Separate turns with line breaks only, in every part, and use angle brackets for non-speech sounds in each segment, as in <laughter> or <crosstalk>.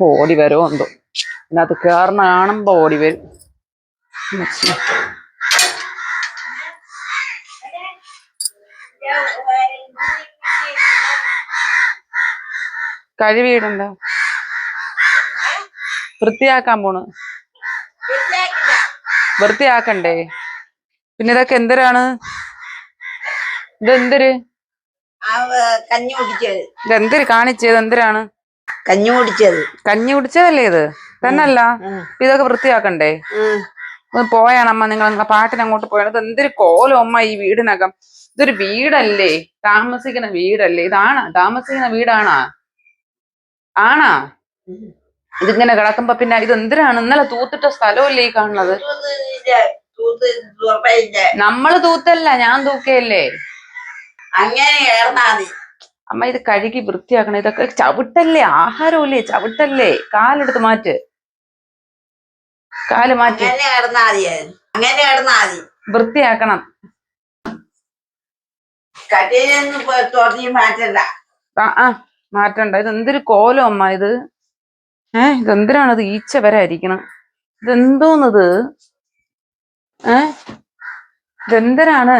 ഓടി വരുമോ എന്തോ. ഇതിനകത്ത് കയറണ കാണുമ്പോ ഓടി വരും. കഴിവീടുണ്ടോ? വൃത്തിയാക്കാൻ പോണ്. വൃത്തിയാക്കണ്ടേ? പിന്നെ ഇതൊക്കെ എന്തരാണ്? ഇതെന്തര്?
കഞ്ഞി കുടിച്ചത്.
ഇതെന്തര് കാണിച്ചത്? എന്തിനാണ്
കഞ്ഞി കുടിച്ചത്.
കഞ്ഞി കുടിച്ചതല്ലേ ഇത്? തന്നല്ല ഇതൊക്കെ വൃത്തിയാക്കണ്ടേ? പോയാണ് അമ്മ നിങ്ങൾ പാട്ടിന് അങ്ങോട്ട് പോയാണ്. ഇത് എന്തൊരു കോലം അമ്മ ഈ വീടിനകം. ഇതൊരു വീടല്ലേ? താമസിക്കുന്ന വീടല്ലേ? ഇതാണ് താമസിക്കുന്ന വീടാണാ? ആണാ? ഇതിങ്ങനെ കിടക്കുമ്പോ പിന്നെ ഇത് എന്തിനാണ്? ഇന്നലെ തൂത്തിട്ട സ്ഥലമല്ലേ ഈ കാണുന്നത്? നമ്മൾ തൂത്തല്ല ഞാൻ തൂക്കയല്ലേ?
അങ്ങനെ
അമ്മ ഇത് കഴുകി വൃത്തിയാക്കണം. ഇതൊക്കെ ചവിട്ടല്ലേ? ആഹാരമല്ലേ? ചവിട്ടല്ലേ? കാലെടുത്ത് മാറ്റ്. കാൽ മാറ്റി.
അങ്ങനെ
വൃത്തിയാക്കണം.
മാറ്റണ്ട.
ഇതെന്തൊരു ആ മാറ്റണ്ട. ഇത് എന്തൊരു കോലം അമ്മ ഇത്. ഏ ഇതെന്തിനാണ് ഇത് ഈച്ച വരെ അരിക്കണം ഇതെന്തോന്നത് ഏ ഇതെന്തരാണ്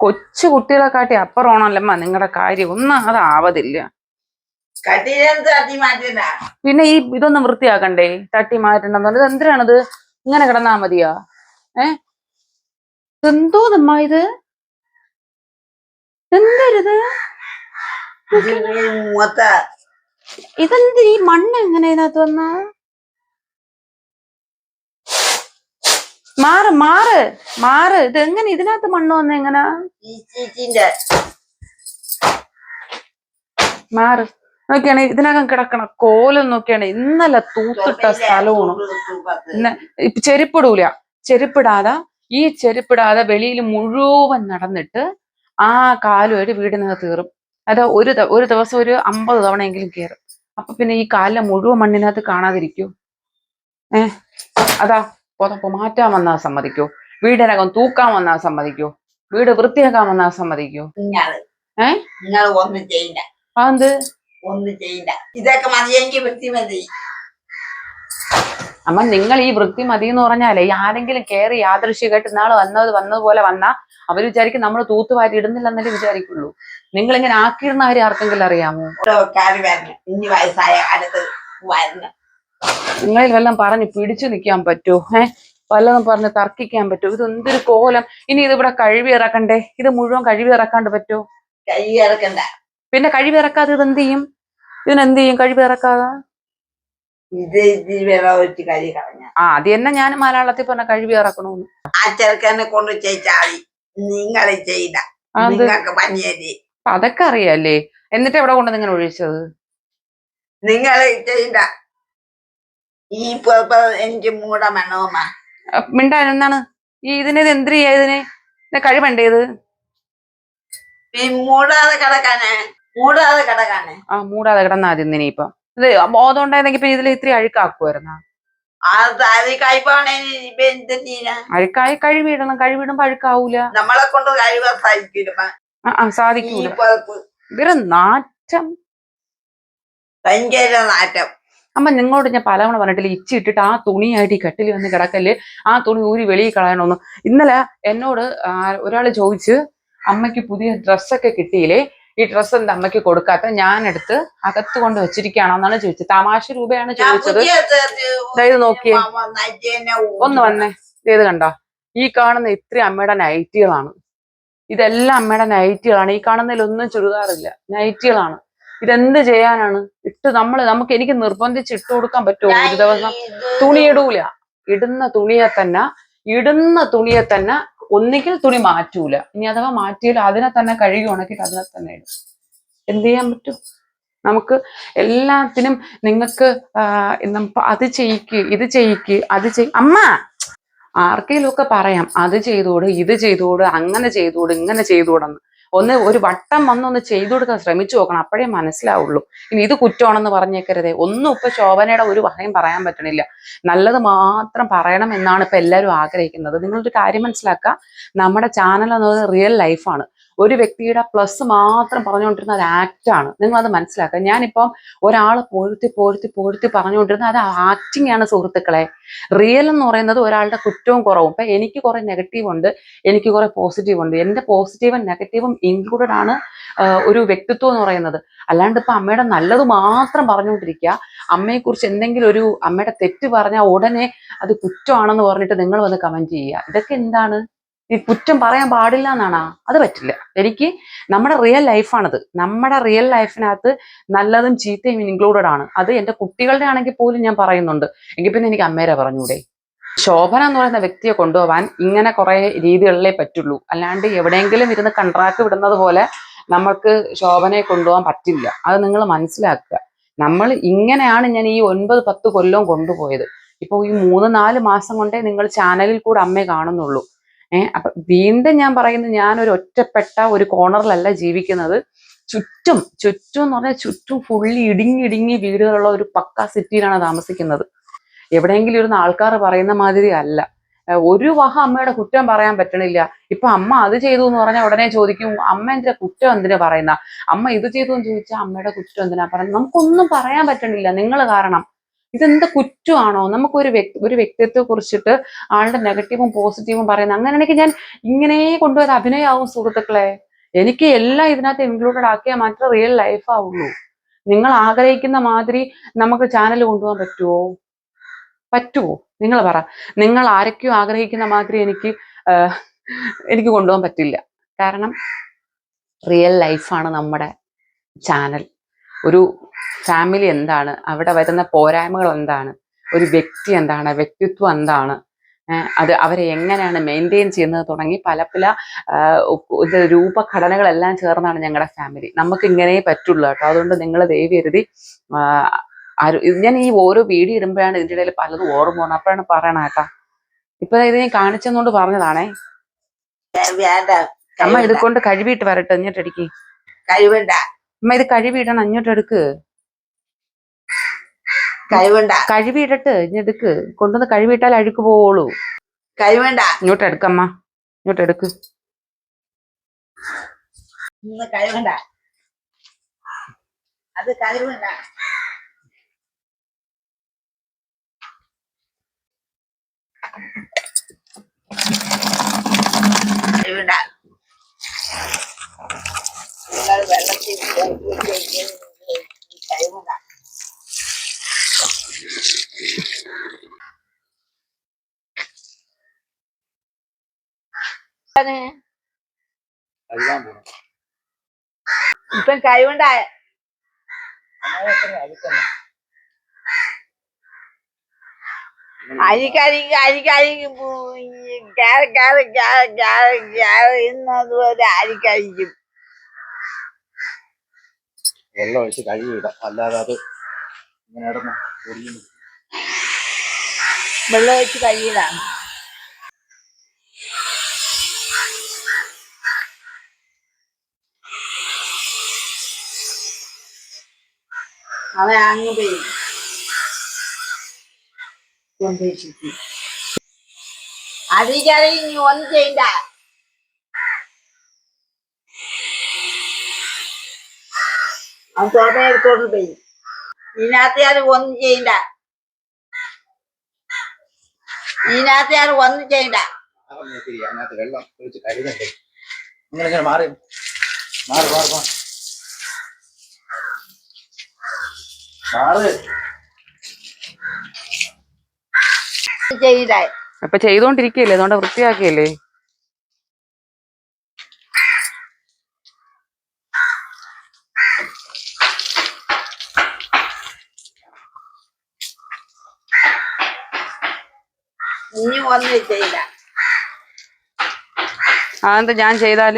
കൊച്ചു കുട്ടികളെ കാട്ടി അപ്പുറമാണല്ലമ്മ നിങ്ങളുടെ കാര്യം. ഒന്നും അതാവതില്ല പിന്നെ ഈ ഇതൊന്നും വൃത്തിയാക്കണ്ടേ? തട്ടി മാറ്റണ്ടെന്ന് പറഞ്ഞത് എന്തിനാണത്? ഇങ്ങനെ കിടന്നാ മതിയാ? ഏ? ഇത്? എന്തരുത്
ഇത്? മൊത്ത.
ഇതെന്ത് ഈ മണ്ണ് എങ്ങനെ ഇതിനകത്ത് വന്ന? മാറ് മാറ് മാറ്. ഇത് എങ്ങനെ ഇതിനകത്ത് മണ്ണ് വന്ന എങ്ങനാ മാറ്. നോക്കിയാണ് ഇതിനകം കിടക്കണ കോലം നോക്കിയാണ് ഇന്നലെ തൂത്തിട്ട സ്ഥലമാണ്. ഇന്ന് ഇപ്പൊ ചെരുപ്പിടൂല. ചെരുപ്പിടാതെ ഈ ചെരുപ്പിടാതെ വെളിയിൽ മുഴുവൻ നടന്നിട്ട് ആ കാലുമായിട്ട് വീടിനകത്ത് കയറും. അത് ഒരു ഒരു ദിവസം ഒരു അമ്പത് തവണയെങ്കിലും കയറും. അപ്പൊ പിന്നെ ഈ കാലിലെ മുഴുവൻ മണ്ണിനകത്ത് കാണാതിരിക്കൂ. ഏ? അതാ. പുതപ്പ് മാറ്റാൻ വന്നാൽ സമ്മതിക്കൂ. വീടിനകം തൂക്കാൻ വന്നാൽ സമ്മതിക്കൂ. വീട് വൃത്തിയാക്കാൻ വന്നാൽ സമ്മതിക്കൂ.
ഒന്നും ചെയ്യില്ല.
അതെന്ത്?
ഒന്നും ചെയ്യില്ല. ഇതൊക്കെ മതിയെങ്കിൽ വൃത്തി മതി.
അമ്മ നിങ്ങൾ ഈ വൃത്തി മതി എന്ന് പറഞ്ഞാലേ ഈ ആരെങ്കിലും കയറി യാദൃശ്യമായിട്ട് ഇന്നാൾ വന്നത് വന്നതുപോലെ വന്നാ അവർ വിചാരിക്കും നമ്മൾ തൂത്തുവാരി ഇടുന്നില്ലെന്നല്ലേ വിചാരിക്കുള്ളൂ. നിങ്ങൾ ഇങ്ങനെ ആക്കിയിരുന്ന കാര്യം ആർക്കെങ്കിലും അറിയാമോ?
ഇനി വയസ്സായ കാലത്ത് വരണം.
നിങ്ങളിൽ വല്ലതും പറഞ്ഞ് പിടിച്ചു നിൽക്കാൻ പറ്റുമോ ഏഹ് വല്ലതും പറഞ്ഞ് തർക്കിക്കാൻ പറ്റുമോ ഇത് എന്തൊരു കോലം? ഇനി ഇതിവിടെ കഴുവി ഇറക്കണ്ടേ? ഇത് മുഴുവൻ കഴുവി ഇറക്കാണ്ട് പറ്റുമോ
ഇറക്കണ്ട.
പിന്നെ കഴിവ് ഇറക്കാതെ ഇത് എന്ത് ചെയ്യും? ഇതിനെന്ത് ചെയ്യും കഴിവ് ഇറക്കാതെ? ആ അത് തന്നെ ഞാൻ മലയാളത്തിൽ പറഞ്ഞ കഴിവ് ഇറക്കണമെന്ന്
ആ ചെറുക്കനെ കൊണ്ട്? നിങ്ങൾക്ക് പനിയല്ലേ?
അതൊക്കെ അറിയാല്ലേ? എന്നിട്ട് എവിടെ കൊണ്ട് നിങ്ങൾ ഒഴിച്ചത്?
നിങ്ങൾ ചെയ്യില്ല ഈ എനിക്ക് മൂട
മനോമ. മിണ്ടാൻ എന്താണ്? ഈ ഇതിനെ ഇത് എന്ത് ചെയ്യാ ഇതിനെ? ഇതിനെ കഴിവണ്ടേ ഇത്.
മൂടാതെ കിടക്കാനേ മൂടാതെ കിടക്കാനേ.
ആ മൂടാതെ കിടന്നാ മതി ഇപ്പൊ? ഇത് ബോധം ഉണ്ടായിരുന്നെങ്കിൽ പിന്നെ ഇതിൽ ഇത്തിരി അഴുക്കാക്കുമായിരുന്ന അഴുക്കായി കഴിവിടണം. കഴിവിടുമ്പോ അഴുക്കാവൂല.
നമ്മളെ കൊണ്ട് കഴിവാൻ സാധിക്കില്ല
ആ ആ സാധിക്കൂല. ഇവരെ നാറ്റം.
ഭയങ്കര നാറ്റം.
അമ്മ നിങ്ങളോട് ഞാൻ പലവണ പറഞ്ഞിട്ടില്ല ഇച്ചി ഇട്ടിട്ട് ആ തുണിയായിട്ട് ഈ കെട്ടിൽ വന്ന് കിടക്കൽ ആ തുണി ഊരി വെളിയിൽ കളയണമെന്ന് ഇന്നലെ എന്നോട് ഒരാൾ ചോദിച്ച് അമ്മയ്ക്ക് പുതിയ ഡ്രസ്സൊക്കെ കിട്ടിയില്ലേ ഈ ഡ്രസ്സ് എന്താ അമ്മയ്ക്ക് കൊടുക്കാത്ത? ഞാനെടുത്ത് അകത്ത് കൊണ്ട് വെച്ചിരിക്കുകയാണോ എന്നാണ് ചോദിച്ചത്. തമാശ രൂപയാണ് ചോദിച്ചത്. ഇത് നോക്കിയേ. ഒന്ന് വന്നേ. ഇത് കണ്ടോ? ഈ കാണുന്ന ഇത്രയും അമ്മയുടെ നൈറ്റികളാണ്. ഇതെല്ലാം അമ്മയുടെ നൈറ്റികളാണ്. ഈ കാണുന്നതിലൊന്നും ചുരിദാറില്ല. നൈറ്റികളാണ്. ഇതെന്ത് ചെയ്യാനാണ്? ഇട്ട് നമ്മൾ നമുക്ക് എനിക്ക് നിർബന്ധിച്ച് ഇട്ട് കൊടുക്കാൻ പറ്റുമോ? ഒരു ദിവസം തുണി ഇടൂല. ഇടുന്ന തുണിയെ തന്നെ ഇടുന്ന തുണിയെ തന്നെ ഒന്നുകിൽ തുണി മാറ്റൂല. ഇനി അഥവാ മാറ്റിയാൽ അതിനെ തന്നെ കഴുകി ഉണക്കിയിട്ട് അതിനെ തന്നെ ഇടും. എന്ത് ചെയ്യാൻ പറ്റും? നമുക്ക് എല്ലാത്തിനും നിങ്ങൾക്ക് അത് ചെയ്യിക്ക് ഇത് ചെയ്യിക്ക് അത് ചെയ് അമ്മ! ആർക്കെങ്കിലും ഒക്കെ പറയാം അത് ചെയ്തോട് ഇത് ചെയ്തോട് അങ്ങനെ ചെയ്തോട് ഇങ്ങനെ ചെയ്തോടെന്ന്. ഒന്ന് ഒരു വട്ടം വന്നൊന്ന് ചെയ്തു കൊടുക്കാൻ ശ്രമിച്ചു നോക്കണം അപ്പോഴേ മനസ്സിലാവുള്ളൂ. ഇനി ഇത് കുറ്റമാണെന്ന് പറഞ്ഞേക്കരുതേ. ഒന്നും ഇപ്പൊ ശോഭനയുടെ ഒരു വകയും പറയാൻ പറ്റണില്ല. നല്ലത് മാത്രം പറയണം എന്നാണ് ഇപ്പൊ എല്ലാവരും ആഗ്രഹിക്കുന്നത്. നിങ്ങളൊരു കാര്യം മനസ്സിലാക്കുക നമ്മുടെ ചാനൽ എന്നത് റിയൽ ലൈഫാണ് ഒരു വ്യക്തിയുടെ പ്ലസ് മാത്രം പറഞ്ഞുകൊണ്ടിരുന്ന ഒരു ആക്റ്റാണ് നിങ്ങൾ അത് മനസ്സിലാക്കുക. ഞാനിപ്പം ഒരാൾ പോഴ്ത്തി പോഴ്ത്തി പോഴ്ത്തി പറഞ്ഞുകൊണ്ടിരുന്ന അത് ആക്ടിങ് ആണ് സുഹൃത്തുക്കളെ. റിയൽ എന്ന് പറയുന്നത് ഒരാളുടെ കുറ്റവും കുറവും. ഇപ്പം എനിക്ക് കുറേ നെഗറ്റീവ് ഉണ്ട് എനിക്ക് കുറേ പോസിറ്റീവ് ഉണ്ട്. എന്റെ പോസിറ്റീവും നെഗറ്റീവും ഇൻക്ലൂഡഡ് ആണ് ഒരു വ്യക്തിത്വം എന്ന് പറയുന്നത്. അല്ലാണ്ട് ഇപ്പം അമ്മയുടെ നല്ലത് മാത്രം പറഞ്ഞുകൊണ്ടിരിക്കുക. അമ്മയെക്കുറിച്ച് എന്തെങ്കിലും ഒരു അമ്മയുടെ തെറ്റ് പറഞ്ഞാൽ ഉടനെ അത് കുറ്റമാണെന്ന് പറഞ്ഞിട്ട് നിങ്ങൾ വന്ന് കമന്റ് ചെയ്യുക. ഇതൊക്കെ എന്താണ്? ഈ കുറ്റം പറയാൻ പാടില്ല എന്നാണാ അത് പറ്റില്ല. എനിക്ക് നമ്മുടെ റിയൽ ലൈഫാണത് നമ്മുടെ റിയൽ ലൈഫിനകത്ത് നല്ലതും ചീത്തയും ഇൻക്ലൂഡഡ് ആണ്. അത് എന്റെ കുട്ടികളുടെ ആണെങ്കിൽ പോലും ഞാൻ പറയുന്നുണ്ട്. എങ്കിൽ പിന്നെ എനിക്ക് അമ്മേരെ പറഞ്ഞൂടെ? ശോഭന എന്ന് പറയുന്ന വ്യക്തിയെ കൊണ്ടുപോകാൻ ഇങ്ങനെ കുറെ രീതികളിലേ പറ്റുള്ളൂ. അല്ലാണ്ട് എവിടെയെങ്കിലും ഇരുന്ന് കൺട്രാക്ട് വിടുന്നത് പോലെ നമ്മൾക്ക് ശോഭനയെ കൊണ്ടുപോകാൻ പറ്റില്ല. അത് നിങ്ങൾ മനസ്സിലാക്കുക. നമ്മൾ ഇങ്ങനെയാണ് ഞാൻ ഈ ഒൻപത് പത്ത് കൊല്ലവും കൊണ്ടുപോയത്. ഇപ്പൊ ഈ മൂന്ന് നാല് മാസം കൊണ്ടേ നിങ്ങൾ ചാനലിൽ കൂടെ അമ്മയെ കാണുന്നുള്ളൂ. ഏഹ് അപ്പൊ വീണ്ടും ഞാൻ പറയുന്നത് ഞാൻ ഒരു ഒറ്റപ്പെട്ട ഒരു കോണറിലല്ല ജീവിക്കുന്നത്. ചുറ്റും ചുറ്റും എന്ന് പറഞ്ഞാൽ ചുറ്റും ഫുള്ളി ഇടുങ്ങി ഇടുങ്ങി വീടുകളുള്ള ഒരു പക്ക സിറ്റിയിലാണ് താമസിക്കുന്നത്. എവിടെയെങ്കിലും ഇരുന്ന് ആൾക്കാർ പറയുന്ന മാതിരി അല്ല. ഒരു വഹ അമ്മയുടെ കുറ്റം പറയാൻ പറ്റണില്ല. ഇപ്പൊ അമ്മ അത് ചെയ്തു എന്ന് പറഞ്ഞാൽ ഉടനെ ചോദിക്കും അമ്മ എന്തിനാ കുറ്റം എന്തിനാ പറയുന്ന? അമ്മ ഇത് ചെയ്തു എന്ന് ചോദിച്ചാൽ അമ്മയുടെ കുറ്റം എന്തിനാ പറയുന്നത്? നമുക്കൊന്നും പറയാൻ പറ്റണില്ല. നിങ്ങൾ കാരണം. ഇതെന്ത് കുറ്റമാണോ? നമുക്കൊരു വ്യക്തി ഒരു വ്യക്തിത്വത്തെ കുറിച്ചിട്ട് ആളുടെ നെഗറ്റീവും പോസിറ്റീവും പറയുന്നത് അങ്ങനെയാണെങ്കിൽ ഞാൻ ഇങ്ങനെ കൊണ്ടുപോയത് അഭിനയമാവും സുഹൃത്തുക്കളെ. എനിക്ക് എല്ലാം ഇതിനകത്ത് ഇൻക്ലൂഡഡ് ആക്കിയാൽ മാത്രമേ റിയൽ ലൈഫ് ആവുള്ളൂ. നിങ്ങൾ ആഗ്രഹിക്കുന്ന മാതിരി നമുക്ക് ചാനൽ കൊണ്ടുപോകാൻ പറ്റുമോ പറ്റുമോ നിങ്ങൾ പറ. നിങ്ങൾ ആരൊക്കെയോ ആഗ്രഹിക്കുന്ന മാതിരി എനിക്ക് എനിക്ക് കൊണ്ടുപോകാൻ പറ്റില്ല. കാരണം റിയൽ ലൈഫാണ് നമ്മുടെ ചാനൽ ഒരു ഫാമിലി എന്താണ്? അവിടെ വരുന്ന പോരായ്മകൾ എന്താണ്? ഒരു വ്യക്തി എന്താണ്? വ്യക്തിത്വം എന്താണ്? അത് അവരെ എങ്ങനെയാണ് മെയിന്റെയിൻ ചെയ്യുന്നത് തുടങ്ങി പല പല രൂപഘടനകളെല്ലാം ചേർന്നാണ് ഞങ്ങളുടെ ഫാമിലി നമുക്ക് ഇങ്ങനെ പറ്റുള്ളൂ കേട്ടോ. അതുകൊണ്ട് നിങ്ങൾ ദയവ് കരുതി ആഹ് ആരും ഇത് ഞാൻ ഈ ഓരോ വീഡിയോ ഇടുമ്പോഴാണ് ഇതിന്റെ ഇടയിൽ പലതും ഓർമ്മ പോകുന്നത് അപ്പോഴാണ് പറയണ കേട്ടാ. ഇപ്പൊ ഇത് ഞാൻ കാണിച്ചെന്നുകൊണ്ട് പറഞ്ഞതാണേ. അമ്മ ഇത് കൊണ്ട് കഴുകിയിട്ട് വരട്ടെ എന്നിട്ടടിക്ക്
കഴിവണ്ട.
അമ്മ ഇത് കഴുകിയിടണം അങ്ങോട്ട് എടുക്ക്.
കഴിവണ്ട.
കഴുകിയിടട്ട് ഇങ്ങെടുക്ക് കൊണ്ടുവന്ന് കഴുകിയിട്ടാൽ അഴുക്ക് പോവുള്ളൂ.
കഴിവണ്ട.
ഇങ്ങോട്ട് എടുക്കമ്മ ഇങ്ങോട്ട് എടുക്ക്.
കഴിവണ്ട. അത് കഴിവണ്ട. കഴിവണ്ട. നിങ്ങൾ വെള്ളത്തിൽ കഴിവണ്ട
കഴുകാൻ പോണം
ഇപ്പം കഴിവണ്ട അരിക്കരിക്ക് അരിക്കരിക്ക് കയറി കയറി കയറി കയറി കയറി ഇന്നത് പോലെ അരിക്കരിക്കും
വെള്ളം ഒഴിച്ച് കഴുകിയിടാം. അല്ലാതെ അത് ഇങ്ങനെ ഇടന്ന് പൊടിയുന്നു
വെള്ളം ഒഴിച്ച് കഴുകിയിടാം. അവൻ അങ്ങ് പോയി. കൊണ്ടുവച്ചിട്ട് അരിക്കറി നീ ഒന്നും ചെയ്യണ്ട. അവൻ തോട്ടം എടുത്തോണ്ട് പോയി. ഇതിനകത്ത് ഞാൻ ഒന്നും ചെയ്യണ്ട. ഇതിനകത്ത് ഞാൻ ഒന്നും ചെയ്യണ്ട
വെള്ളം ഒഴിച്ച് കഴുകണ്ടേ നിങ്ങളിങ്ങനെ മാറി മാറി മാറി മാറി
ചെയ്യണ്ട.
അപ്പൊ ചെയ്തോണ്ടിരിക്കല്ലേ? അതുകൊണ്ട് വൃത്തിയാക്കിയല്ലേ?
ഇനി ഒന്നും ചെയ്ത
അതെന്താ ഞാൻ
ചെയ്താൽ?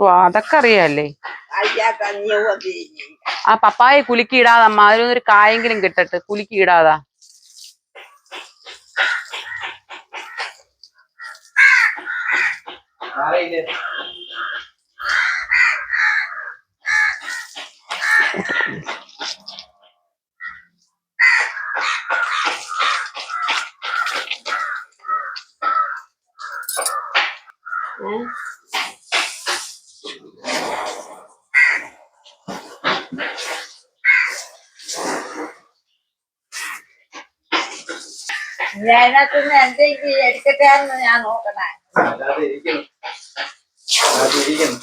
ഓ അതൊക്കെ അറിയാല്ലേ? ആ പപ്പായെ കുലുക്കി ഇടാതമ്മ അതിലൊന്നൊരു കായെങ്കിലും കിട്ടട്ടെ കുലുക്കി ഇടാതാ.
മാറിയില്ലേ
ഏ? ഇനി അതിനകത്തുനിന്ന് എന്തെങ്കിലും എടുക്കട്ടെ എന്ന് ഞാൻ നോക്കണേ
അല്ലാതെ ഇരിക്കുന്നു അല്ലാതെ ഇരിക്കുന്നു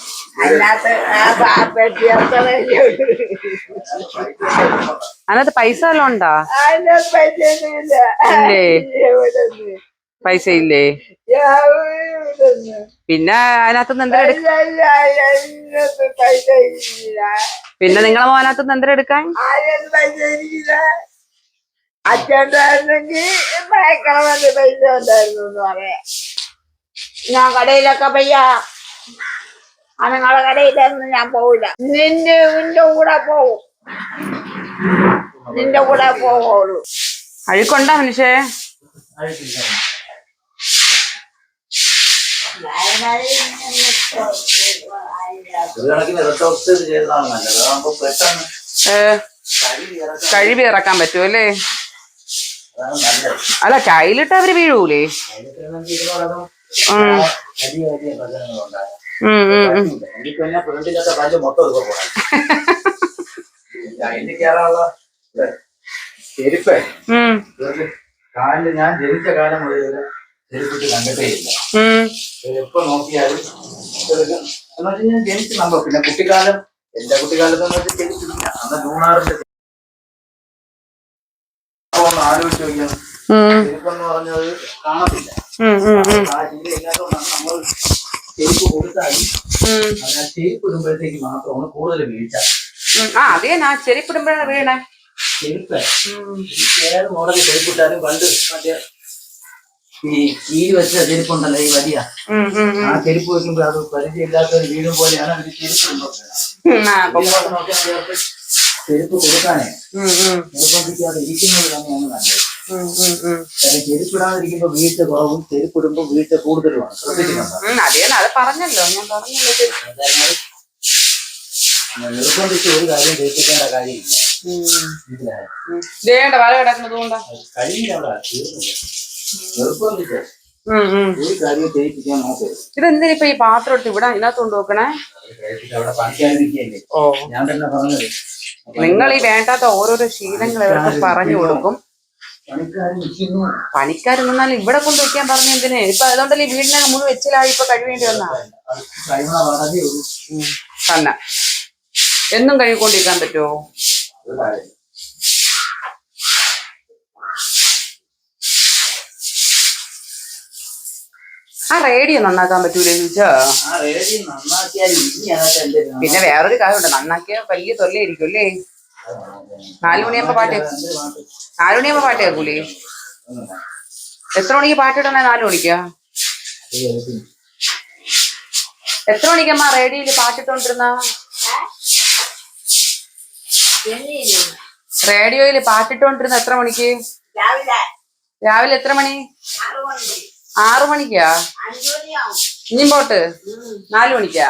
അതിനകത്ത്
പൈസ വല്ലതും ഉണ്ടാ? ഇല്ലേ? പൈസ ഇല്ലേ? പിന്നെ
അതിനകത്ത് പൈസ
പിന്നെ നിങ്ങളെ
പൈസ എനിക്കില്ല അച്ഛണ്ടായിരുന്നെങ്കിൽ പൈസ ഞാൻ കടയിലൊക്കെ പയ്യ അനങ്ങളെ കരയിലൊന്നും ഞാൻ പോവില്ല. നിന്റെ നിന്റെ കൂടെ പോവും. നിന്റെ കൂടെ പോവുള്ളൂ.
അഴുക്കുണ്ടാ മനുഷ്യേ?
കഴിവി ഇറക്കാൻ
പറ്റുമല്ലേ അല്ല? കയ്യിലിട്ട് അവർ വീഴൂലേ?
പിന്നെ ഫ്രണ്ടിലൊക്കെ പല്ല് മൊത്തം ഇപ്പൊ പോകാൻ അതിന് കയറാനുള്ള ചെരുപ്പേ. കാലിൽ ഞാൻ ജനിച്ച കാലം മുതൽ ചെരുപ്പിട്ട് കണ്ടിട്ടേ ഇല്ല. എപ്പോ നോക്കിയാലും എന്ന് വെച്ചാൽ ഞാൻ ജനിച്ച നമ്മൾ പിന്നെ കുട്ടിക്കാലം എന്റെ കുട്ടിക്കാലത്ത് ജനിച്ചില്ല അന്ന് മൂന്നാറിന്റെ ഒന്ന് ആലോചിച്ച് നോക്കിയാൽ ചെരുപ്പെന്ന് പറഞ്ഞത് കാണത്തില്ല. ആ ശീലം ഇല്ലാത്തതുകൊണ്ടാണ് നമ്മൾ ചെരുപ്പ് കൊടുത്താൽ അതിന് ചെരുപ്പ് ഇടുമ്പോഴത്തേക്ക് മാത്രമാണ് കൂടുതൽ വീഴ്ച.
ആ അത് തന്നെ. ആ ചെരിപ്പിടുമ്പോഴാണ് വീണേ.
ചെരുപ്പ്.
ഉം,
ഏത് മോഡൽ ചെരുപ്പിട്ടാലും പണ്ട് മറ്റേ ഈ കീഴ് വെച്ച ചെരുപ്പുണ്ടല്ലോ ഈ വലിയ. ആ ചെരുപ്പ് വെക്കുമ്പോൾ അത് പരിചയമില്ലാത്ത ഒരു വീടും പോലെയാണ് അതിന് ചെരുപ്പ് ചെരുപ്പ് കൊടുക്കാനേ.
ഉം,
നിർബന്ധിക്കാതെ ഇരിക്കുന്നത് തന്നെയാണ് നല്ലത്. കാരണം ചെരുപ്പിടാതിരിക്കുമ്പോൾ വീഴ്ച കുറവും ചെരുപ്പിടുമ്പോൾ വീഴ്ച കൂടുതലുമാണ്. ശ്രദ്ധിക്കുന്നുണ്ട്
അത് പറഞ്ഞല്ലോ. ഞാൻ പറഞ്ഞല്ലോ
നിർബന്ധിച്ച് ഒരു കാര്യം ജയിപ്പിക്കേണ്ട കാര്യമില്ല. മനസ്സിലായോ?
ദേണ്ട വല കിടക്കുന്നത് കൊണ്ടാ
അത് അവിടെ തീർന്നില്ല. നിർബന്ധിച്ച്
ഉം, ഉം.
ഒരു കാര്യം ചെയ്യിപ്പിക്കാൻ നോക്കരുത്
ഇതെന്തിനിപ്പോ ഈ പാത്രം എടുത്ത് ഇവിടെ ഇതിനകത്ത് കൊണ്ട്
നോക്കണേ അവിടെ പണിക്കാതിരിക്കുകയല്ലേ ഞാൻ തന്നെ പറഞ്ഞത്.
നിങ്ങൾ ഈ വേണ്ടാത്ത ഓരോരോ ശീലങ്ങൾ ഇവർക്ക് പറഞ്ഞു കൊടുക്കും.
പണിക്കാരൻ
നിന്നാലും ഇവിടെ കൊണ്ട് വെക്കാൻ പറഞ്ഞ എന്തിന്? ഇപ്പൊ അതുകൊണ്ടല്ലേ വീടിനകം മുഴുവൻ വെച്ചിലായി ഇപ്പൊ കഴിവേണ്ടി വന്നാ? തന്നെ. എന്നും കഴുകിക്കൊണ്ടിരിക്കാൻ പറ്റുമോ? ആ റേഡിയോ നന്നാക്കാൻ പറ്റൂലേ ചോദിച്ചോ
നന്നാക്കിയാൽ
പിന്നെ വേറൊരു കാര്യമുണ്ട്. നന്നാക്കിയ വലിയ തൊല്ലയായിരിക്കും അല്ലേ? നാല് മണിയാകുമ്പോ പാട്ട് നാല് മണിയാകുമ്പോ പാട്ട് കേൾക്കൂലേ? എത്ര മണിക്ക് പാട്ടിടണേ നാല് മണിക്കാ? എത്ര മണിക്കമ്മ റേഡിയോയിൽ പാട്ടിട്ടോണ്ടിരുന്ന? റേഡിയോയിൽ പാട്ടിട്ടോണ്ടിരുന്ന എത്ര മണിക്ക്?
രാവിലെ
എത്ര മണി?
ആറ് മണി
ആറു മണിക്കാ? ഇനിയും പോട്ട്? നാലു മണിക്കാ?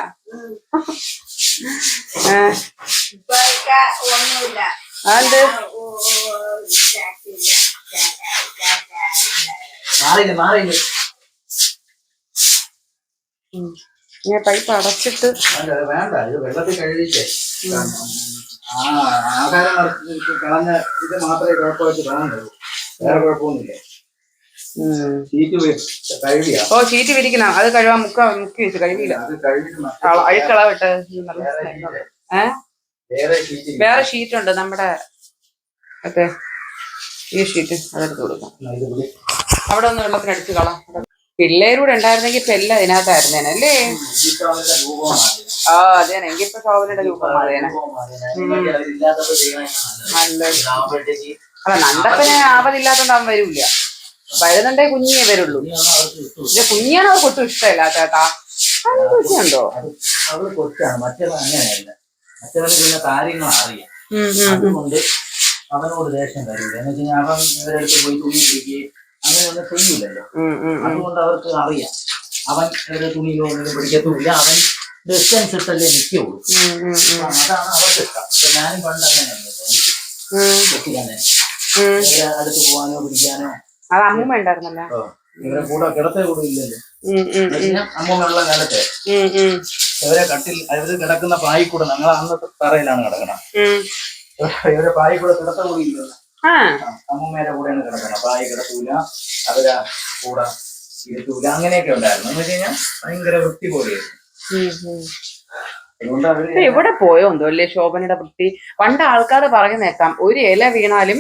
ഉം. ചാക്ക.
മാറിയില്ല മാറിയില്ല.
ഞാൻ പൈപ്പ് അടച്ചിട്ട്.
വേണ്ട ഇത് വെള്ളത്തിൽ കഴുകിച്ചേ ആ ആഹാരം കളഞ്ഞ ഇത് മാത്രമേ കുഴപ്പമായിട്ട് കാണുന്നുള്ളൂ. വേറെ കുഴപ്പമൊന്നുമില്ല.
ഓ ഷീറ്റ് വിരിക്കണം. അത് കഴുകാൻ മുക്ക മുക്കി വെച്ച് കഴുകിയില്ല.
അത് കഴുകി
ഏഹ്
വേറെ. ഷീറ്റ്
ഉണ്ട് നമ്മുടെ മറ്റേ ഈ ഷീറ്റ് അതെടുത്ത് കൊടുക്കാം. അവിടെ ഒന്ന് വെള്ളത്തിന് അടിച്ചു കളാം. പിള്ളേരൂടെ ഉണ്ടായിരുന്നെങ്കിൽ ഇപ്പൊ എല്ലാം അതിനകത്തായിരുന്നേനെ അല്ലേ? ആ അതെ എങ്കിൽ ഇപ്പൊ ശോഭനയുടെ രൂപം
ചെയ്യണേ
നല്ലത്. അല്ല നന്ദപ്പന് ആപതില്ലാത്തോണ്ട് അവൻ വരൂല വരുന്നുണ്ടേ കുഞ്ഞിയെ വരുള്ളൂ.
കിട്ടും
ഇത് കുഞ്ഞിയാണോ അവർക്ക് ഒട്ടും ഇഷ്ടമില്ല ചേട്ടാ? അത് കുഞ്ഞുണ്ടോ
അങ്ങനെയല്ല. മറ്റവന് പിന്നെ കാര്യങ്ങൾ അറിയാം. അതുകൊണ്ട് അവനോട് ദേഷ്യം കാര്യമില്ല എന്ന് വെച്ച് കഴിഞ്ഞാൽ അവൻ ഇവരടുത്ത് പോയി തുണി പിടിക്കുകയും അങ്ങനെയൊന്നും ചെയ്യൂലല്ലോ
ഉം, ഉം, ഉം.
അതുകൊണ്ട് അവർക്ക് അറിയാം. അവൻ ഇവരുടെ തുണിയോ ഒന്നും പിടിക്കത്തുമില്ല അവൻ ഡിസ്റ്റൻസ് ഇട്ടല്ലേ നിൽക്കുള്ളൂ. അതാണ് അവർക്ക് ഇഷ്ടം ഞാനും പണ്ട് അങ്ങനെ എനിക്ക്
തന്നെ.
ഇവരെ അടുത്ത് പോകാനോ പിടിക്കാനോ?
അത് അമ്മൂമ്മ ഉണ്ടായിരുന്നല്ലോ.
ഓ, ഇവരെ കൂടെ കിടത്തേ കൂടെ ഇല്ലല്ലോ. അമ്മൂമ്മയുള്ള കാലത്തെ ഇവരെ കട്ടിൽ അവർ കിടക്കുന്ന പായി കൂടെ ഞങ്ങൾ അന്ന് തറയിലാണ് കിടക്കണം. ഇവരെ പായി കൂടെ കിടത്ത
കൂടിയില്ല
അമ്മൂമ്മേരെ കൂടെയാണ് കിടക്കുന്നത് പായി കിടത്തൂല അവരാ കൂടെ ഇരുത്തൂല അങ്ങനെയൊക്കെ ഉണ്ടായിരുന്നു. എന്ന് വെച്ച് കഴിഞ്ഞാൽ ഭയങ്കര വൃത്തി പോലെയായിരുന്നു.
എവിടെ പോയോ എന്തോ അല്ലേ ശോഭനയുടെ വൃത്തി? പണ്ട് ആൾക്കാർ നേക്കാം. ഒരു ഇല വീണാലും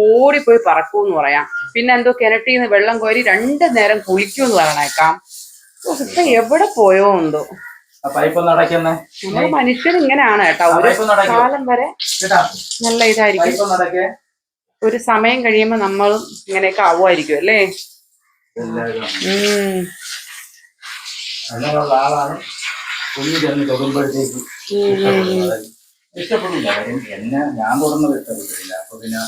ഓടിപ്പോയി പറക്കൂന്ന് പറയാം. പിന്നെ എന്തോ കിണറ്റിന്ന് വെള്ളം കോരി രണ്ടു നേരം കുളിക്കൂന്ന് പറയണേക്കാം ഇപ്പൊ എവിടെ പോയോ എന്തോ.
പൈപ്പ് ഒന്ന് അടയ്ക്കുന്നേ
നമ്മൾ മനുഷ്യർ ഇങ്ങനെയാണ് കേട്ടോ. ഒരു കാലം വരെ നല്ല ഇതായിരിക്കും. ഒരു സമയം കഴിയുമ്പോ നമ്മളും ഇങ്ങനെയൊക്കെ ആവുമായിരിക്കും അല്ലേ?
ഇഷ്ടപ്പെടുന്നില്ല
ഉം.
അങ്ങനെയുള്ള ആളാണ്. കുഞ്ഞു ചെന്ന് തൊടുമ്പോഴത്തേക്ക് ഇഷ്ടപ്പെടില്ല കാര്യം എന്നെ ഞാൻ തൊടുന്നത് ഇഷ്ടപ്പെട്ടില്ല അപ്പൊ പിന്നെ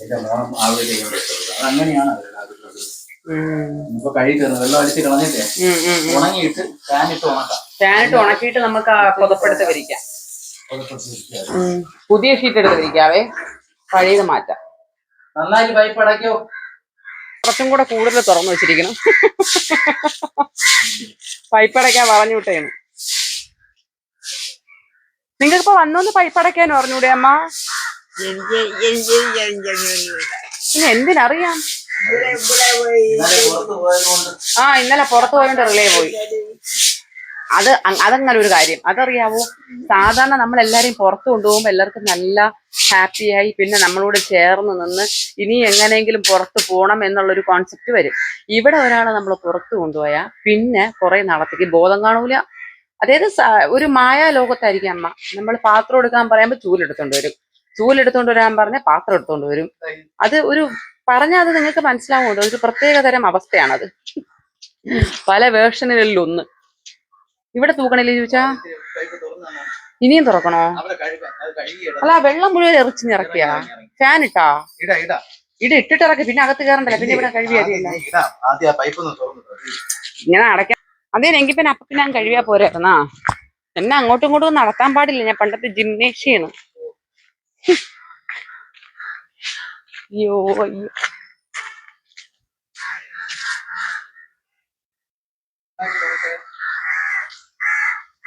എന്റെ മോണം ആളുകൾ ഇഷ്ടപ്പെട്ടു അത് അങ്ങനെയാണ് അവരുടെ ആ ഒരു പ്രകൃതി.
ഉം.
ഇപ്പൊ കഴിക്കുന്നത് വെള്ളം അടിച്ച് കളഞ്ഞിട്ടേ. ഉണങ്ങിയിട്ട് ഫാനിട്ട് ഉണക്കാം.
ഫാനിട്ട് ഉണക്കിയിട്ട് നമുക്ക് ആ പുതപ്പെടുത്ത് വിരിക്കാം. പുതിയ ഷീറ്റ് എടുത്ത് വിരിക്കാവേ. പഴയത് മാറ്റാം.
നന്നായി പൈപ്പ് അടയ്ക്കോ.
കുറച്ചും കൂടെ കൂടുതൽ തുറന്നു വെച്ചിരിക്കണം. പൈപ്പ് അടയ്ക്കാൻ പറഞ്ഞു വിട്ടേണ് നിങ്ങൾക്കിപ്പോ വന്നൊന്ന് പൈപ്പ് അടയ്ക്കാൻ പറഞ്ഞൂടെ അമ്മ. പിന്നെ എന്തിനറിയാം? ആ ഇന്നലെ പുറത്തു പോയോണ്ട് റിലേ പോയി. അത് അതങ്ങനെ ഒരു കാര്യം. അതറിയാവോ? സാധാരണ നമ്മൾ എല്ലാരെയും പുറത്തു കൊണ്ടുപോകുമ്പോൾ എല്ലാവർക്കും നല്ല ഹാപ്പിയായി പിന്നെ നമ്മളോട് ചേർന്ന് നിന്ന് ഇനി എങ്ങനെയെങ്കിലും പുറത്ത് പോകണം എന്നുള്ളൊരു കോൺസെപ്റ്റ് വരും. ഇവിടെ ഒരാളെ നമ്മൾ പുറത്തു കൊണ്ടുപോയാൽ പിന്നെ കുറെ നാളത്തേക്ക് ബോധം കാണൂല. അതായത് ഒരു മായാ ലോകത്തായിരിക്കും അമ്മ. നമ്മൾ പാത്രം എടുക്കാൻ പറയുമ്പോൾ ചൂലെടുത്തോണ്ട് വരും. ചൂലെടുത്തോണ്ട് വരാൻ പറഞ്ഞാൽ പാത്രം എടുത്തോണ്ട് വരും. അത് ഒരു പറഞ്ഞാൽ അത് നിങ്ങൾക്ക് മനസ്സിലാവുമല്ലോ ഒരു പ്രത്യേക തരം അവസ്ഥയാണത്. പല വേർഷനുകളിൽ ഒന്ന് ഇവിടെ തൂക്കണില്ലേ ചോദിച്ചാ? ഇനിയും തുറക്കണോ? അല്ല വെള്ളം മുഴുവൻ എറിച്ചിറക്കിയാ ഫാൻ ഇട്ടാ?
ഇടാ
ഇട്ടിട്ട് ഇറക്കി പിന്നെ അകത്ത് കയറണ്ടല്ലോ പിന്നെ ഇവിടെ
കഴുകിയാ.
ഇങ്ങനെ അടയ്ക്കാൻ അതേ എങ്കിൽ പിന്നെ അപ്പൊ ഞാൻ കഴുകിയാ പോരായിരുന്നാ എന്നെ? അങ്ങോട്ടും ഇങ്ങോട്ടും നടത്താൻ പാടില്ല. ഞാൻ പണ്ടത്തെ ജിംനേഷ്യാണ് അയ്യോ അയ്യോ.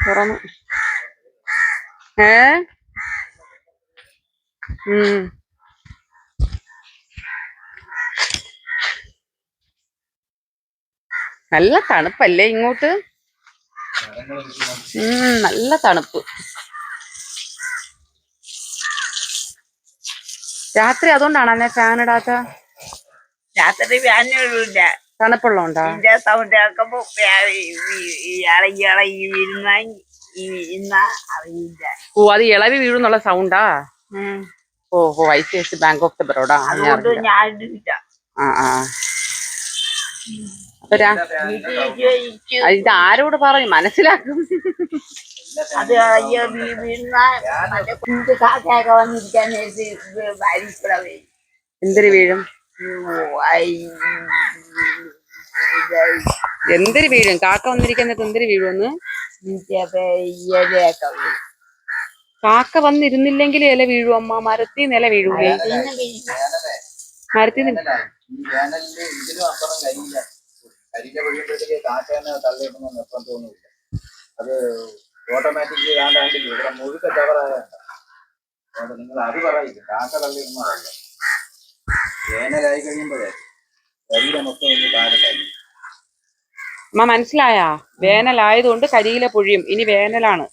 തുറന്നു. ഏ? ഉം. നല്ല തണുപ്പല്ലേ ഇങ്ങോട്ട്? നല്ല തണുപ്പ്. രാത്രി അതുകൊണ്ടാണ് അന്നേ ഫാൻ ഇടാത്ത?
രാത്രി ഫാനുകളില്ല
തണുപ്പുള്ളതുകൊണ്ടാ?
ഇതിന്റെ സൗണ്ട് കേൾക്കുമ്പോ ഇളകി ഇളകി വീഴുന്ന ഇന്ന അറിയില്ല.
ഓ അത് ഇളവി വീഴുന്നുള്ള സൗണ്ടാ ഓ ഓ I C I C bank of the Baroda ആ ആ. ഇത് ആരോട് പറഞ്ഞു? മനസ്സിലാക്കും.
അത്
എന്തിന് വീഴും? എന്തിന് വീഴും? കാക്ക വന്നിരിക്കുന്ന എന്തൊരു വീഴുമെന്ന്? കാക്ക വന്നിരുന്നില്ലെങ്കിൽ ഇല വീഴും അമ്മ. മരത്തിൽ നില വീഴൂലേ
പിന്നെ വീഴും.
വേനലേ,
മരത്തിൽ
അത് ഓട്ടോമാറ്റിക് കാണ്ടാണ്ടില്ല ഇവിടെ മുഴുക്ക ചവറായ നിങ്ങൾ അത് പറയില്ല. കാക്ക തള്ളിയിടുന്നതല്ല വേനലായി കഴിയുമ്പോഴേ കരിയില മൊത്തം
അമ്മ മനസ്സിലായാ? വേനലായതുകൊണ്ട് കരിയില പൊഴിയും ഇനി വേനലാണ്.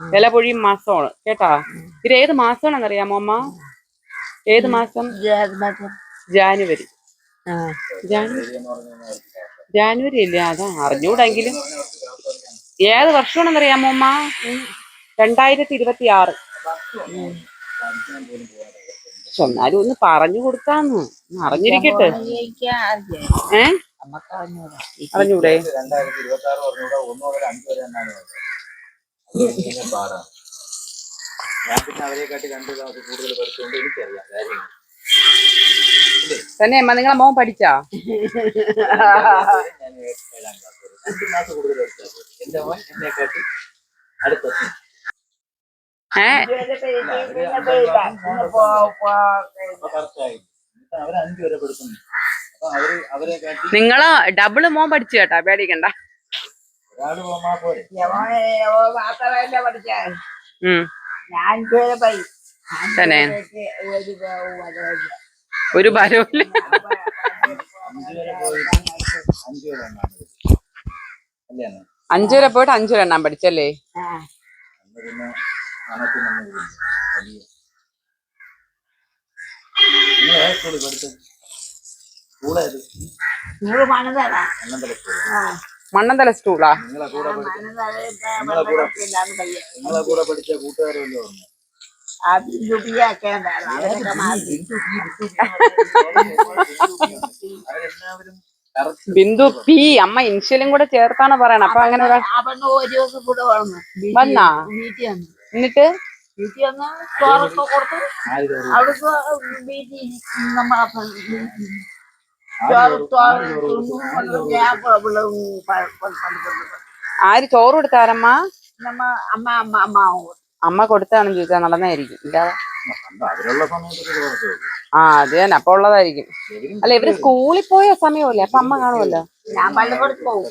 വില പൊഴിയും മാസമാണ്. കേട്ടാ? ഇത് ഏത് മാസമാണെന്ന് അറിയാമോ അമ്മ? ഏത് മാസം? ജാനുവരി. ജാനുവരി അല്ലേ? അതാ അറിഞ്ഞൂടെങ്കിലും. ഏത് വർഷമാണെന്ന് അറിയാമോ അമ്മ രണ്ടായിരത്തി ഇരുപത്തി ആറ് എന്നാലും ഒന്ന് പറഞ്ഞു കൊടുക്കാന്ന്. അറിഞ്ഞിരിക്കട്ടെ. ഏ?
അറിഞ്ഞൂടാ.
തന്നെ അമ്മ നിങ്ങളെ മോൻ പഠിച്ചാ.
എന്റെ മോൻ എന്നെ കാട്ടി അടുത്തെത്തി
നിങ്ങൾ ഡബിൾ മോൻ പഠിച്ചു കേട്ടാ പേടിക്കണ്ട?
ഒരു
ഭാരവും
അഞ്ചു വരെ
പോയിട്ട് അഞ്ചു വരെ എണ്ണാൻ പഠിച്ചല്ലേ?
നിങ്ങൾ ഏത് സ്കൂളിൽ സ്കൂളേത്
മണതല
സ്കൂൾ
ആ
മണ്ണന്തല സ്കൂളാ?
നിങ്ങളെ കൂടെ പഠിച്ച നിങ്ങളെ കൂടെ നിങ്ങളെ കൂടെ പഠിച്ച കൂട്ടുകാരല്ലോ
ബിന്ദു പി അമ്മ ഇൻഷ്യലും കൂടെ ചേർത്താണ് പറയണ? അപ്പൊ അങ്ങനെ
വന്നാ? വീട്ടിൽ വന്നു.
എന്നിട്ട്
വീട്ടിൽ വന്ന് ചോറൊക്കെ കൊടുത്തു
ആര്?
അവിടുത്തെ വീട്ടിൽ നമ്മളെ ചോറ്
ആര്
കൊടുത്താരമ്മ
നമ്മ അമ്മ അമ്മ അമ്മ
അമ്മ കൊടുത്താണെന്ന് ചോദിച്ചാൽ നടന്നായിരിക്കും ഇല്ലാതെ.
കണ്ടോ, അവരുള്ള സമയത്തൊക്കെ ചോറൊക്കെ
ആ അത് തന്നെ. അപ്പൊ ഉള്ളതായിരിക്കും. അല്ല ഇവർ സ്കൂളിൽ പോയ സമയമല്ലേ? അപ്പൊ അമ്മ കാണുമല്ലോ.
ഞാൻ പള്ളിക്കൂടത്ത് പോകും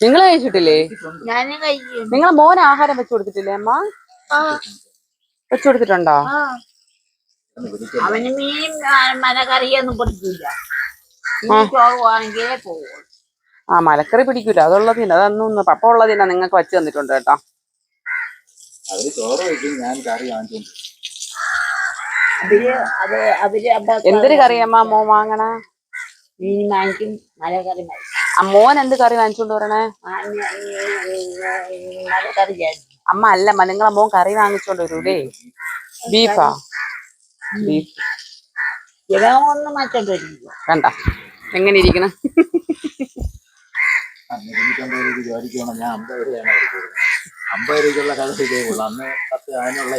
നിങ്ങൾ കഴിച്ചിട്ടില്ലേ?
നിങ്ങൾ
ഞാനും കഴിക്കും
നിങ്ങളെ മോൻ ആഹാരം വെച്ചു കൊടുത്തിട്ടില്ലേ അമ്മ? വെച്ചു കൊടുത്തിട്ടുണ്ടോ?
ആ. അവന് മീൻ പിടിക്കില്ല
മലക്കറി പിടിക്കൂല. അതുള്ളതിന് അതൊന്നും പപ്പ ഉള്ളതിനാ നിങ്ങൾക്ക് വച്ചു തന്നിട്ടുണ്ട് കേട്ടോ. എന്തൊരു കറിയമ്മ മോ വാങ്ങണ?
മീൻ വാങ്ങിക്കും മലക്കറി കറി
ആ മോൻ എന്ത് കറി വാങ്ങിച്ചോണ്ട് വരണേ?
മലക്കറി ചേർക്കും
അമ്മ അല്ല നിങ്ങളെ മോൻ കറി വാങ്ങിച്ചോണ്ട് വരൂലേ? ബീഫാ? ബീഫ്.
ഇവൊന്നും മറ്റോണ്ട് വരില്ല.
കണ്ട എങ്ങനെ ഇരിക്കണം?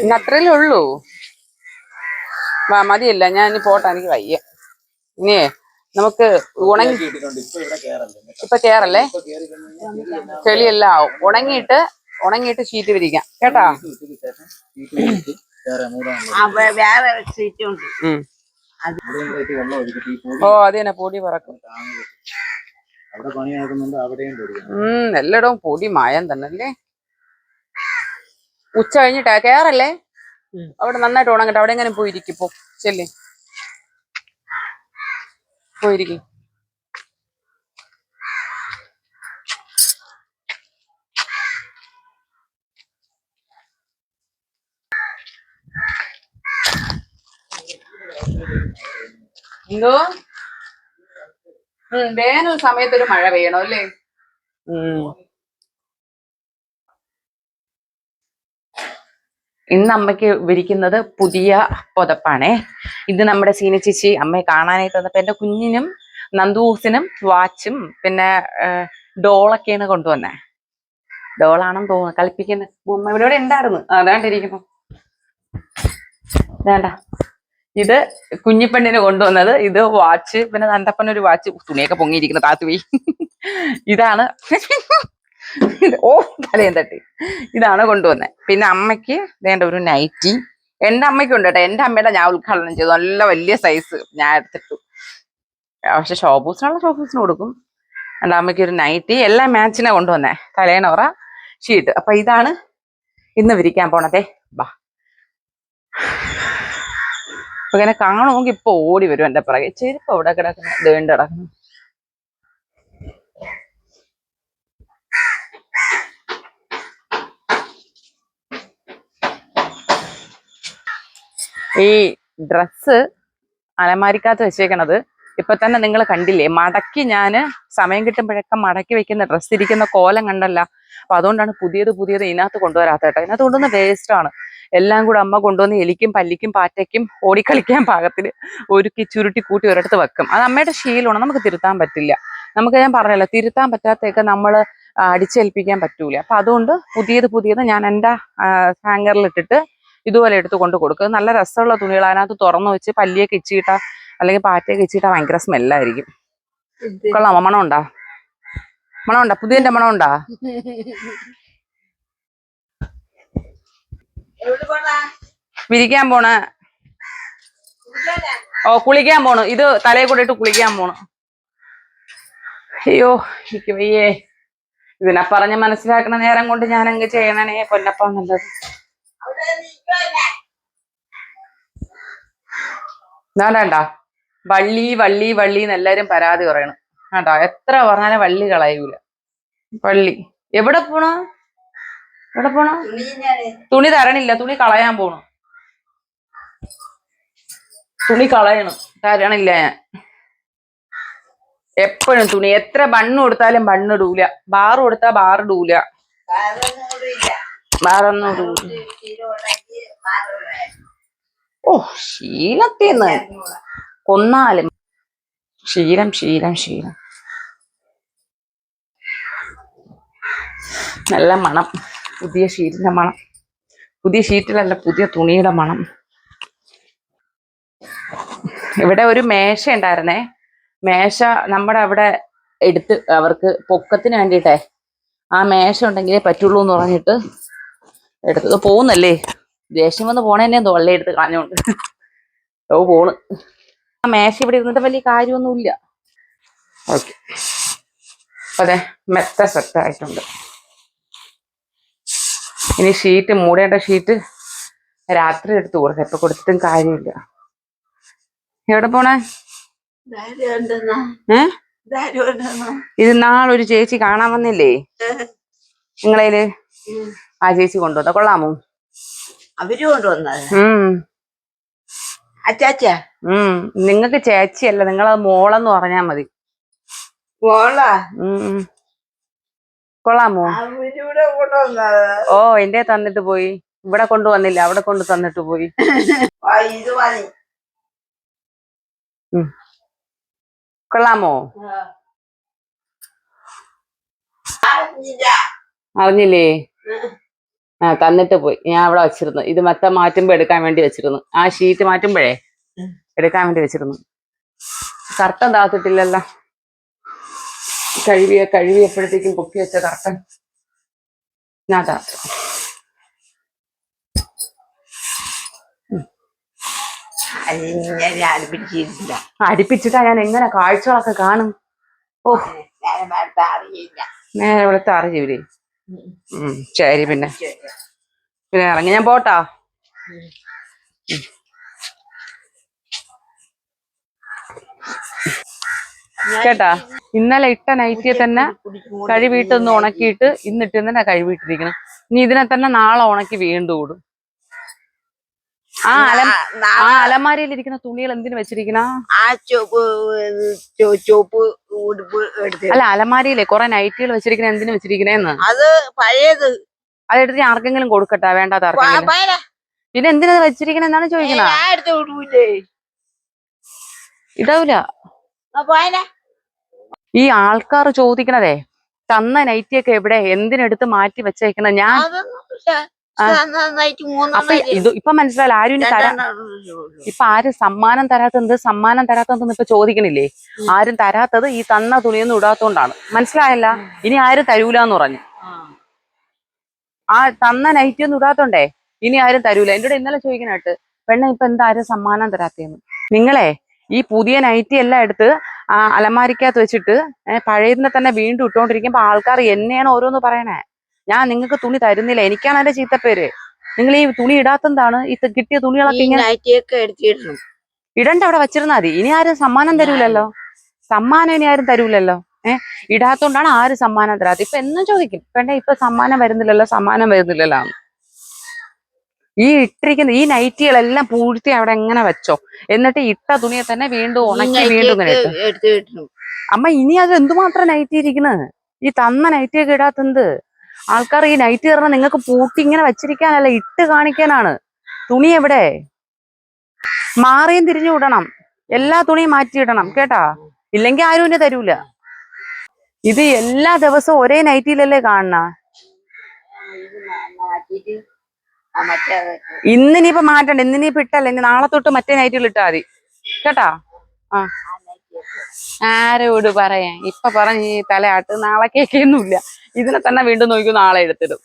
ഇന്ന് അത്രയല്ലേ ഉള്ളൂ? വാ മതിയല്ല ഞാൻ ഇനി പോട്ടെ എനിക്ക് വയ്യ. ഇനിയേ നമുക്ക് ഉണങ്ങി
ഇപ്പൊ ഇവിടെ കേറല്ലേ?
ചെളിയെല്ലാം ആവും. ഉണങ്ങിയിട്ട് ഉണങ്ങിയിട്ട് ഷീറ്റ് വിരിക്കാം. കേട്ടാ?
വേറെ
ഓ അത് തന്നെ പൊടി പറക്കും. ഉം എല്ലായിടവും പൊടി മായം തന്നെ അല്ലേ ഉച്ച കഴിഞ്ഞിട്ടാ? കേറല്ലേ? അവിടെ നന്നായിട്ട് ഉണങ്ങട്ടെ. അവിടെ എങ്ങനെ പോയിരിക്കും ഇപ്പൊ ചെല്ലേ. പോയിരിക്കും. എന്തോ? ഉം, വേനൽ സമയത്തൊരു മഴ പെയ്യണം അല്ലേ? ഇന്ന് അമ്മയ്ക്ക് വിരിക്കുന്നത് പുതിയ പുതപ്പാണേ. ഇത് നമ്മുടെ സീന ചേച്ചി അമ്മയെ കാണാനായിട്ട് വന്നപ്പോ എന്റെ കുഞ്ഞിനും നന്ദൂസിനും വാച്ചും പിന്നെ ഡോളൊക്കെയാണ് കൊണ്ടുവന്നേ. ഡോളാണെന്ന് തോന്നുന്നു. കളിപ്പിക്കുന്ന ഉമ്മ ഇവിടെ ഇവിടെ ഉണ്ടായിരുന്നു അതാണ്ടിരിക്കുന്നു വേണ്ട ഇത് കുഞ്ഞിപ്പെണ്ണിന് കൊണ്ടുവന്നത്. ഇത് വാച്ച്. പിന്നെ നന്ദപ്പനൊരു വാച്ച്. തുണിയൊക്കെ പൊങ്ങിയിരിക്കുന്നു താത്തുപോയി ഇതാണ്. ഓ തലയും തട്ടി. ഇതാണ് കൊണ്ടുവന്നത് പിന്നെ അമ്മയ്ക്ക് വേണ്ട ഒരു നൈറ്റി എന്റെ അമ്മയ്ക്കുണ്ട് കേട്ടോ. എന്റെ അമ്മയുടെ ഞാൻ ഉദ്ഘാടനം ചെയ്തു. നല്ല വലിയ സൈസ് ഞാൻ എടുത്തിട്ടു. പക്ഷെ ഷോപ്പൂസിനുള്ള ഷോപ്പൂസിന് കൊടുക്കും. എന്റെ അമ്മയ്ക്ക് ഒരു നൈറ്റി എല്ലാം മാച്ചിനെ കൊണ്ടുവന്നേ. തലേണോറ ഷീട്ട് അപ്പൊ ഇതാണ് ഇന്ന് വിരിക്കാൻ പോണതേ. ബാ. ഇങ്ങനെ കാണുമെങ്കിൽ ഇപ്പൊ ഓടി വരും എന്റെ പുറകെ. ചെരുപ്പ് എവിടെ കിടക്കുന്നു. ദേണ്ട് കിടക്കുന്നു. ഈ ഡ്രസ്സ് അലമാരിക്കകത്ത് വെച്ചേക്കണത് ഇപ്പൊ തന്നെ നിങ്ങൾ കണ്ടില്ലേ മടക്കി ഞാൻ സമയം കിട്ടുമ്പോഴൊക്കെ മടക്കി വെക്കുന്ന ഡ്രസ്സ് ഇരിക്കുന്ന കോലം കണ്ടല്ല. അപ്പൊ അതുകൊണ്ടാണ് പുതിയത് പുതിയത് ഇതിനകത്ത് കൊണ്ടുവരാത്ത കേട്ടോ. ഇതിനകത്ത് കൊണ്ടുവന്ന വേസ്റ്റ് ആണ്. എല്ലാം കൂടെ അമ്മ കൊണ്ടുവന്ന് എലിക്കും പല്ലിക്കും പാറ്റയ്ക്കും ഓടിക്കളിക്കാൻ പാകത്തിൽ ഒരുക്കി ചുരുട്ടി കൂട്ടി ഒരിടത്ത് വെക്കും. അത് അമ്മയുടെ ശീലമാണ്. നമുക്ക് തിരുത്താൻ പറ്റില്ല. നമുക്ക് ഞാൻ പറഞ്ഞല്ലോ തിരുത്താൻ പറ്റാത്തൊക്കെ നമ്മൾ അടിച്ചേൽപ്പിക്കാൻ പറ്റൂല. അപ്പൊ അതുകൊണ്ട് പുതിയത് പുതിയത് ഞാൻ എന്റെ ഹാങ്കറിൽ ഇട്ടിട്ട് ഇതുപോലെ എടുത്ത് കൊണ്ട് കൊടുക്കുക നല്ല രസമുള്ള തുണികൾ. അതിനകത്ത് തുറന്നു വെച്ച് പല്ലിയൊക്കെ ഇച്ചിട്ടാ അല്ലെങ്കിൽ പാറ്റയൊക്കെ ഇച്ചിട്ടാ ഭയങ്കര സ്മെല്ലായിരിക്കും. കൊള്ളാമോ മണമുണ്ടാ മണമുണ്ടാ പുതിയന്റെ മണമുണ്ടാ വിരിക്കാൻ പോണ? ഓ കുളിക്കാൻ പോണു. ഇത് തലയിൽ കൂടെ ഇട്ട് കുളിക്കാൻ പോണു. അയ്യോ എനിക്ക് വയ്യേ. ഇതിനെ പറഞ്ഞ് മനസ്സിലാക്കണ നേരം കൊണ്ട് ഞാനങ്ങ് ചെയ്യണേ പൊന്നപ്പ നല്ലത്. വേണ്ട വള്ളി വള്ളി വള്ളി എന്ന് എല്ലാരും പരാതി പറയണം. വേണ്ട എത്ര പറഞ്ഞാലും വള്ളി കളയൂല. വള്ളി. എവിടെ പോണോ? എവിടെ പോണോ. തുണി തരണില്ല. തുണി കളയാൻ പോണു. തുണി കളയണം. തരണില്ല ഞാൻ. എപ്പോഴും തുണി. എത്ര ബണ്ണ് കൊടുത്താലും ബണ്ണ് ബണ്ണിടൂല ബാറ് കൊടുത്താൽ ബാറിടൂല. ബാറൊന്നും ഇടൂല. ഓ ശീലത്തിന്ന്. കൊന്നാലും. ശീലം ശീലം ശീലം. നല്ല മണം. പുതിയ ഷീറ്റിന്റെ മണം. പുതിയ ഷീറ്റിലല്ല പുതിയ തുണിയുടെ മണം. ഇവിടെ ഒരു മേശ ഉണ്ടായിരുന്നേ. മേശ നമ്മുടെ അവിടെ എടുത്ത് അവർക്ക് പൊക്കത്തിന് വേണ്ടിയിട്ടേ. ആ മേശ ഉണ്ടെങ്കിലേ പറ്റുള്ളൂ എന്ന് പറഞ്ഞിട്ട് എടുത്തത് പോകുന്നല്ലേ? ദേഷ്യം വന്ന് പോണേന്നെ തൊള്ളയെടുത്ത് എടുത്ത് കളഞ്ഞോണ്ട്. ഓ പോണ്. ആ മേശ ഇവിടെ ഇരുന്നിട്ട് വലിയ കാര്യമൊന്നുമില്ല. ഓക്കെ. അതെ മെത്ത സെറ്റ് ആയിട്ടുണ്ട് ഇനി ഷീറ്റ് മൂടേണ്ട ഷീറ്റ് രാത്രി എടുത്ത് കൊടുക്കാം ഇപ്പൊ കൊടുത്തിട്ടും കാര്യമില്ല. എവിടെ പോണേ? ഏ? ഇത് നാളൊരു ചേച്ചി കാണാൻ വന്നില്ലേ?
നിങ്ങളേൽ?
ആ ചേച്ചി കൊണ്ടുവന്ന. കൊള്ളാമോ?
അവർ കൊണ്ടുവന്നത് അച്ചാച്ച.
ഉം. നിങ്ങക്ക് ചേച്ചിയല്ല നിങ്ങളത് മോളെന്ന് പറഞ്ഞാ മതി.
മോളാ.
കൊള്ളാമോ ഓ എന്റെ തന്നിട്ട് പോയി. ഇവിടെ കൊണ്ടുവന്നില്ല അവിടെ കൊണ്ട് തന്നിട്ട് പോയി. <laughs> കൊള്ളാമോ
അറിഞ്ഞില്ല.
ആ തന്നിട്ട് പോയി. ഞാൻ അവിടെ വെച്ചിരുന്നു. ഇത് മൊത്തം മാറ്റുമ്പോ എടുക്കാൻ വേണ്ടി വെച്ചിരുന്നു. ആ ഷീറ്റ് മാറ്റുമ്പോഴേ. എടുക്കാൻ വേണ്ടി വെച്ചിരുന്നു. കർട്ടൻ താത്തിട്ടില്ലല്ലോ കഴുകിയ കഴുകിയപ്പോഴത്തേക്കും പൊക്കി വെച്ച കർട്ടൻ ഞാൻ താത്തു അടുപ്പിച്ചിട്ടാ ഞാൻ എങ്ങനെ കാഴ്ചകളൊക്കെ കാണും? ഓ. നേരെ ഇവിടുത്തെ അറിയൂലേ ശരി പിന്നെ. പിന്നെ ഇറങ്ങി. ഞാൻ പോട്ടാ. കേട്ടാ? ഇന്നലെ ഇട്ട നൈറ്റിയെ തന്നെ കഴിവീട്ടൊന്ന് ഉണക്കിയിട്ട് ഇന്നിട്ട് തന്നെ കഴിവീട്ടിരിക്കണം ഇനി ഇതിനെ തന്നെ നാളെ ഉണക്കി വീണ്ടും ഇടും. ആ അല അലമാരയിൽ ഇരിക്കുന്ന തുണികൾ എന്തിനു വെച്ചിരിക്കണ?
ആ ചുവപ്പ് ഉടുപ്പ് എടുത്ത്
അല്ല അലമാരയിലെ കുറെ നൈറ്റികൾ വെച്ചിരിക്കണ എന്തിനു വെച്ചിരിക്കണേന്ന്?
അത് പഴയത്.
അതെടുത്ത് ഞാൻ ആർക്കെങ്കിലും കൊടുക്കട്ടെ വേണ്ടാത്ത പിന്നെ എന്തിനാ വെച്ചിരിക്കണ എന്നാണ് ചോദിക്കണ?
ഇതാവൂല
ഈ ആൾക്കാർ ചോദിക്കണതേ തന്ന നൈറ്റിയൊക്കെ എവിടെ? എന്തിനെടുത്ത് മാറ്റി വെച്ചേക്കണ? ഞാൻ അപ്പൊ ഇത് ഇപ്പൊ മനസ്സിലായില്ല? ആരും തരാ. ഇപ്പൊ ആരും സമ്മാനം തരാത്തത് സമ്മാനം തരാത്തതെന്ന് ഇപ്പൊ ചോദിക്കണില്ലേ? ആരും തരാത്തത് ഈ തന്ന തുണിയൊന്നും ഇടാത്തോണ്ടാണ്. മനസ്സിലായല്ല? ഇനി ആരും തരൂലെന്ന് പറഞ്ഞു.
ആ.
തന്ന നൈറ്റി ഒന്നും ഇടാത്തോണ്ടേ ഇനി ആരും തരൂല. എന്റെ കൂടെ ഇന്നലെ ചോദിക്കണായിട്ട് പെണ്ണ ഇപ്പൊ എന്താ ആരും സമ്മാനം തരാത്തേന്ന്? നിങ്ങളെ ഈ പുതിയ നൈറ്റി എല്ലാം എടുത്ത് അലമാരിക്കകത്ത് വെച്ചിട്ട് പഴയതിനെ തന്നെ വീണ്ടും ഇട്ടുകൊണ്ടിരിക്കുമ്പോ ആൾക്കാർ എന്നെയാണ് ഓരോന്ന് പറയണേ. ഞാൻ നിങ്ങൾക്ക് തുണി തരുന്നില്ല. എനിക്കാണ് എന്റെ ചീത്തപ്പേര്. നിങ്ങൾ ഈ തുണി ഇടാത്തതാണ് ഈ കിട്ടിയ തുണികളൊക്കെ ഇങ്ങനെ ഇടണ്ട അവിടെ വെച്ചിരുന്നാ മതി. ഇനി ആരും സമ്മാനം തരൂലല്ലോ. സമ്മാനം ഇനി ആരും തരൂലല്ലോ. ഏഹ് ഇടാത്തോണ്ടാണ് ആരും സമ്മാനം തരാത്ത ഇപ്പൊ എന്നും ചോദിക്കും. വേണ്ട ഇപ്പൊ സമ്മാനം വരുന്നില്ലല്ലോ സമ്മാനം വരുന്നില്ലല്ലോ. ഈ ഇട്ടിരിക്കുന്ന ഈ നൈറ്റികളെല്ലാം പൂഴ്ത്തി അവിടെ എങ്ങനെ വെച്ചോ? എന്നിട്ട് ഇട്ട തുണിയെ തന്നെ വീണ്ടും ഉണക്കി വീണ്ടും അമ്മ ഇനി അത് എന്തുമാത്രം നൈറ്റി ഇരിക്കുന്നത് ഈ തന്ന നൈറ്റിയൊക്കെ ഇടാത്തെന്ത് ആൾക്കാർ ഈ നൈറ്റ് കയറണം നിങ്ങൾക്ക് പൂട്ടി ഇങ്ങനെ വെച്ചിരിക്കാനല്ല ഇട്ട് കാണിക്കാനാണ്. തുണി എവിടെ? മാറിയും തിരിഞ്ഞു വിടണം എല്ലാ തുണിയും മാറ്റിയിടണം കേട്ടാ? ഇല്ലെങ്കിൽ ആരും എന്നെ തരൂല. ഇത് എല്ലാ ദിവസവും ഒരേ നൈറ്റിയിലല്ലേ കാണണ ഇന്നിനിയിപ്പൊ മാറ്റണ്ട ഇന്നിനിയിപ്പൊ ഇട്ടല്ല ഇനി നാളെ തൊട്ട് മറ്റേ നൈറ്റിൽ ഇട്ടാ മതി. കേട്ടാ? ആ. ആരോട് പറയാൻ? ഇപ്പൊ പറഞ്ഞ തലയാട്ട് നാളെ കേക്കൊന്നുമില്ല. ഇതിനെ തന്നെ വീണ്ടും നോക്കി നാളെ എടുത്തിടും.